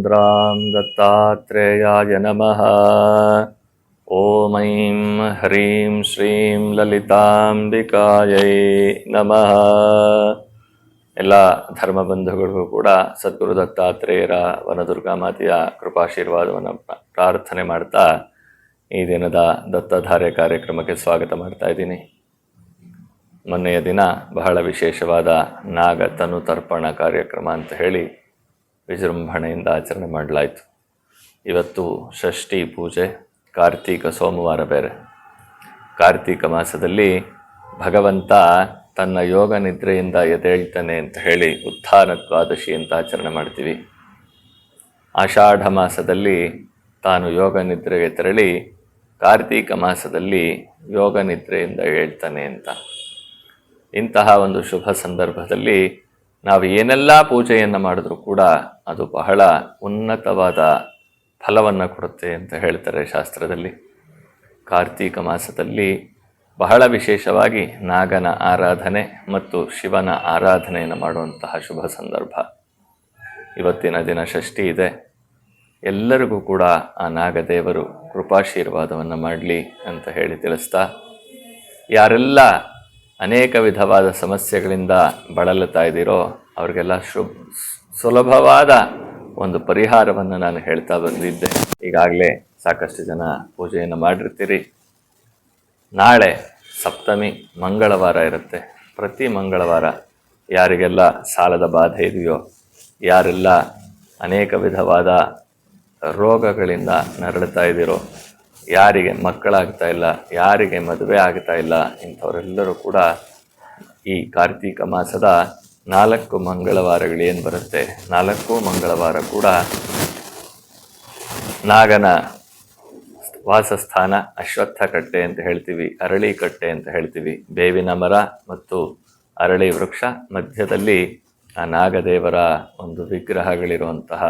रामचन्द्रां दत्तात्रेयाय नमः ॐ ऐं ह्रीं श्रीं ಲಲಿತಾಂಬಿಕಾಯೈ ನಮಃ ಎಲ್ಲ ಧರ್ಮಬಂಧುಗಳಿಗೂ ಕೂಡ ಸದ್ಗುರು ದತ್ತಾತ್ರೇಯರ ವನದುರ್ಗಾ ಮಾತೆಯ ಕೃಪಾಶೀರ್ವಾದವನ್ನು ಪ್ರ- ಪ್ರಾರ್ಥನೆ ಮಾಡ್ತಾ ಈ ದಿನದ ದತ್ತಧಾರೆ ಕಾರ್ಯಕ್ರಮಕ್ಕೆ ಸ್ವಾಗತ ಮಾಡ್ತಾ ಇದ್ದೀನಿ ಮೊನ್ನೆಯ ದಿನ ಬಹಳ ವಿಶೇಷವಾದ ನಾಗ ತನು ತರ್ಪಣ ಕಾರ್ಯಕ್ರಮ ಅಂತ ಹೇಳಿ ವಿಜೃಂಭಣೆಯಿಂದ ಆಚರಣೆ ಮಾಡಲಾಯಿತು. ಇವತ್ತು ಷಷ್ಠಿ ಪೂಜೆ, ಕಾರ್ತೀಕ ಸೋಮವಾರ ಬೇರೆ. ಕಾರ್ತೀಕ ಮಾಸದಲ್ಲಿ ಭಗವಂತ ತನ್ನ ಯೋಗ ನಿದ್ರೆಯಿಂದ ಎದ್ದೇಳ್ತಾನೆ ಅಂತ ಹೇಳಿ ಉತ್ಥಾನ ದ್ವಾದಶಿ ಅಂತ ಆಚರಣೆ ಮಾಡ್ತೀವಿ. ಆಷಾಢ ಮಾಸದಲ್ಲಿ ತಾನು ಯೋಗ ನಿದ್ರೆಗೆ ತೆರಳಿ ಕಾರ್ತೀಕ ಮಾಸದಲ್ಲಿ ಯೋಗ ನಿದ್ರೆಯಿಂದ ಹೇಳ್ತಾನೆ ಅಂತ. ಇಂತಹ ಒಂದು ಶುಭ ಸಂದರ್ಭದಲ್ಲಿ ನಾವು ಏನೆಲ್ಲ ಪೂಜೆಯನ್ನು ಮಾಡಿದ್ರೂ ಕೂಡ ಅದು ಬಹಳ ಉನ್ನತವಾದ ಫಲವನ್ನು ಕೊಡುತ್ತೆ ಅಂತ ಹೇಳ್ತಾರೆ ಶಾಸ್ತ್ರದಲ್ಲಿ. ಕಾರ್ತೀಕ ಮಾಸದಲ್ಲಿ ಬಹಳ ವಿಶೇಷವಾಗಿ ನಾಗನ ಆರಾಧನೆ ಮತ್ತು ಶಿವನ ಆರಾಧನೆಯನ್ನು ಮಾಡುವಂತಹ ಶುಭ ಸಂದರ್ಭ. ಇವತ್ತಿನ ದಿನ ಷಷ್ಠಿ ಇದೆ. ಎಲ್ಲರಿಗೂ ಕೂಡ ಆ ನಾಗದೇವರು ಕೃಪಾಶೀರ್ವಾದವನ್ನು ಮಾಡಲಿ ಅಂತ ಹೇಳಿ ತಿಳಿಸ್ತಾ, ಯಾರೆಲ್ಲ ಅನೇಕ ವಿಧವಾದ ಸಮಸ್ಯೆಗಳಿಂದ ಬಳಲುತ್ತಾ ಇದ್ದೀರೋ, ಅವರಿಗೆಲ್ಲ ಶುಭ, ಸುಲಭವಾದ ಒಂದು ಪರಿಹಾರವನ್ನು ನಾನು ಹೇಳ್ತಾ ಬಂದಿದ್ದೆ. ಈಗಾಗಲೇ ಸಾಕಷ್ಟು ಜನ ಪೂಜೆಯನ್ನು ಮಾಡಿರ್ತೀರಿ. ನಾಳೆ ಸಪ್ತಮಿ ಮಂಗಳವಾರ ಇರುತ್ತೆ. ಪ್ರತಿ ಮಂಗಳವಾರ ಯಾರಿಗೆಲ್ಲ ಸಾಲದ ಬಾಧೆ ಇದೆಯೋ, ಯಾರೆಲ್ಲ ಅನೇಕ ವಿಧವಾದ ರೋಗಗಳಿಂದ ನರಳುತ್ತಾ ಇದ್ದೀರೋ ಯಾರಿಗೆ ಮಕ್ಕಳಾಗ್ತಾ ಇಲ್ಲ, ಯಾರಿಗೆ ಮದುವೆ ಆಗ್ತಾ ಇಲ್ಲ ಇಂಥವರೆಲ್ಲರೂ ಕೂಡ ಈ ಕಾರ್ತೀಕ ಮಾಸದ ನಾಲ್ಕು ಮಂಗಳವಾರಗಳೇನು ಬರುತ್ತೆ? ನಾಲ್ಕು ಮಂಗಳವಾರ ಕೂಡ ನಾಗನ ವಾಸಸ್ಥಾನ ಅಶ್ವತ್ಥ ಕಟ್ಟೆ ಅಂತ ಹೇಳ್ತೀವಿ ಅರಳಿ ಕಟ್ಟೆ ಅಂತ ಹೇಳ್ತೀವಿ. ಬೇವಿನ ಮರ ಮತ್ತು ಅರಳಿ ವೃಕ್ಷ ಮಧ್ಯದಲ್ಲಿ ಆ ನಾಗದೇವರ ಒಂದು ವಿಗ್ರಹಗಳಿರುವಂತಹ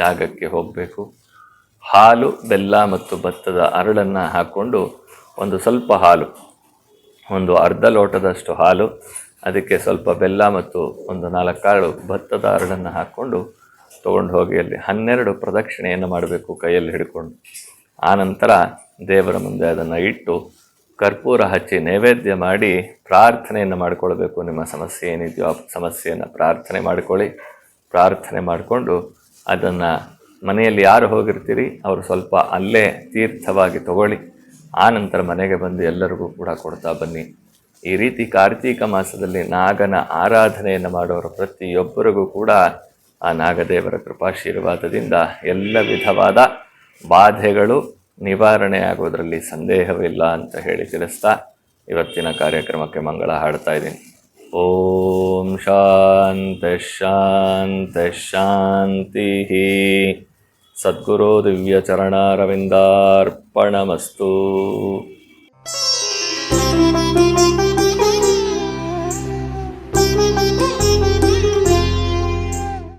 ಜಾಗಕ್ಕೆ ಹೋಗಬೇಕು. ಹಾಲು, ಬೆಲ್ಲ ಮತ್ತು ಭತ್ತದ ಅರಳನ್ನು ಹಾಕ್ಕೊಂಡು ಒಂದು ಸ್ವಲ್ಪ ಹಾಲು, ಒಂದು ಅರ್ಧ ಲೋಟದಷ್ಟು ಹಾಲು, ಅದಕ್ಕೆ ಸ್ವಲ್ಪ ಬೆಲ್ಲ ಮತ್ತು ಒಂದು ನಾಲ್ಕಾಳು ಭತ್ತದ ಅರಳನ್ನು ಹಾಕ್ಕೊಂಡು ತೊಗೊಂಡು ಹೋಗಿ ಅಲ್ಲಿ ಹನ್ನೆರಡು ಪ್ರದಕ್ಷಿಣೆಯನ್ನು ಮಾಡಬೇಕು ಕೈಯಲ್ಲಿ ಹಿಡ್ಕೊಂಡು. ಆನಂತರ ದೇವರ ಮುಂದೆ ಅದನ್ನು ಇಟ್ಟು ಕರ್ಪೂರ ಹಚ್ಚಿ ನೈವೇದ್ಯ ಮಾಡಿ ಪ್ರಾರ್ಥನೆಯನ್ನು ಮಾಡಿಕೊಳ್ಬೇಕು. ನಿಮ್ಮ ಸಮಸ್ಯೆ ಏನಿದೆಯೋ ಆ ಸಮಸ್ಯೆಯನ್ನು ಪ್ರಾರ್ಥನೆ ಮಾಡಿಕೊಳ್ಳಿ. ಪ್ರಾರ್ಥನೆ ಮಾಡಿಕೊಂಡು ಅದನ್ನು ಮನೆಯಲ್ಲಿ ಯಾರು ಹೋಗಿರ್ತೀರಿ, ಅವರು ಸ್ವಲ್ಪ ಅಲ್ಲೇ ತೀರ್ಥವಾಗಿ ತಗೊಳ್ಳಿ. ಆನಂತರ ನಂತರ ಮನೆಗೆ ಬಂದು ಎಲ್ಲರಿಗೂ ಕೂಡ ಕೊಡ್ತಾ ಬನ್ನಿ. ಈ ರೀತಿ ಕಾರ್ತೀಕ ಮಾಸದಲ್ಲಿ ನಾಗನ ಆರಾಧನೆಯನ್ನು ಮಾಡುವವರು ಪ್ರತಿಯೊಬ್ಬರಿಗೂ ಕೂಡ ಆ ನಾಗದೇವರ ಕೃಪಾಶೀರ್ವಾದದಿಂದ ಎಲ್ಲ ವಿಧವಾದ ಬಾಧೆಗಳು ನಿವಾರಣೆ ಆಗೋದರಲ್ಲಿ ಸಂದೇಹವಿಲ್ಲ ಅಂತ ಹೇಳಿ ತಿಳಿಸ್ತಾ ಇವತ್ತಿನ ಕಾರ್ಯಕ್ರಮಕ್ಕೆ ಮಂಗಳ ಹಾಡ್ತಾ ಇದ್ದೀನಿ. ಓಂ ಶಾಂತ ಶಾಂತ ಶಾಂತಿ ಸದ್ಗುರು ದಿವ್ಯಚರಣಾರವಿಂದಾರ್ಪಣಮಸ್ತು.